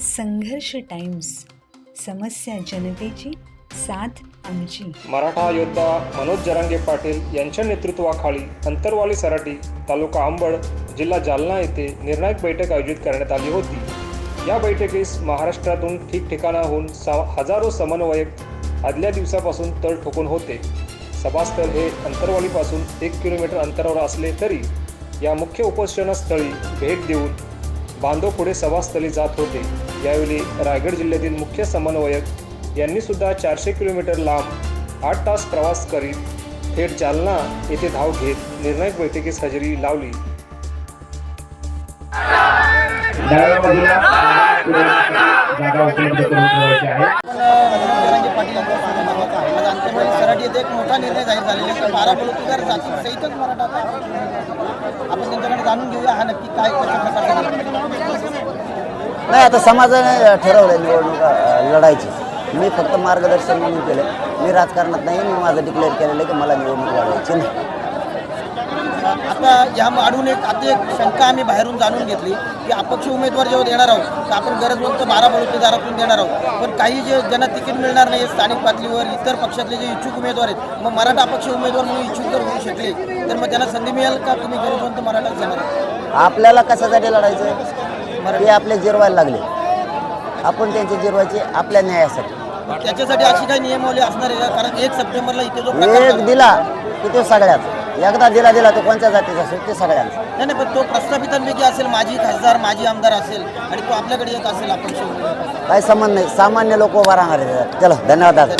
संघर्ष टाइम्स समस्या जनतेची साथ आमची. मराठा योद्धा मनोज जरांगे पाटील यांच्या नेतृत्वाखाली अंतरवाली सराटी तालुका आंबड जिल्हा जालना येथे निर्णायक बैठक आयोजित करण्यात आली होती. या बैठकीस महाराष्ट्रातून ठिकठिकाणाहून सा हजारो समन्वयक आदल्या दिवसापासून तळ ठोकून होते. सभास्थळ हे अंतरवालीपासून एक किलोमीटर अंतरावर असले तरी या मुख्य उपोषणस्थळी भेट देऊन बांधव पुढे सभास्थली जात होते. यावेळी रायगड जिल्ह्यातील मुख्य समन्वयक यांनी सुद्धा चारशे किलोमीटर लांब आठ तास प्रवास करीत थेट जालना येथे धाव घेत निर्णायक बैठकीस हजेरी लावली. जागा उपलब्ध करून ठेवायची आहे जरांगे येथे एक मोठा निर्णय जाहीर झालेला आहे बारा बलुतेदार जाती सहितच मराठा आपण त्यांच्याकडे जाणून घेऊया हा नक्की काय कशा प्रकारचा नाही आता समाजाने ठरवलं निवडणूक लढायची. मी फक्त मार्गदर्शन म्हणून केलं मी राजकारणात नाही मी माझं डिक्लेअर केलेलं आहे की मला निवडणूक लढवायची नाही. आता या अडून एक आता एक शंका आम्ही बाहेरून जाणून घेतली की अपक्ष उमेदवार जेव्हा देणार आहोत तर आपण गरजवंत बारा बलुतेदारातून देणार आहोत. पण काही जे ज्यांना तिकीट मिळणार नाही स्थानिक पातळीवर इतर पक्षातले जे इच्छुक उमेदवार आहेत मग मराठा अपक्ष उमेदवार म्हणून इच्छुक जर होऊ शकले तर मग त्यांना संधी मिळेल का? तुम्ही गरजवंत मराठाच देणार आपल्याला कशासाठी लढायचं आहे ते आपले जिरवायला लागले. आपण त्यांचे जिरवायचे आपल्या न्यायासाठी. त्याच्यासाठी अशी काही नियमावली असणार आहे का? कारण एक सप्टेंबरला इथे जो प्रकार एक झाला- दिला की तो सगळ्यात. एकदा दिला दिला तो कोणत्या जातीचा असेल? ते सगळ्यांचा नाही नाही पण तो प्रस्थापितांपैकी असेल माजी खासदार माजी आमदार असेल आणि तो आपल्याकडे येत असेल आपण काही संबंध नाही. सामान्य लोक उभा राहणार आहेत चला धन्यवाद दादा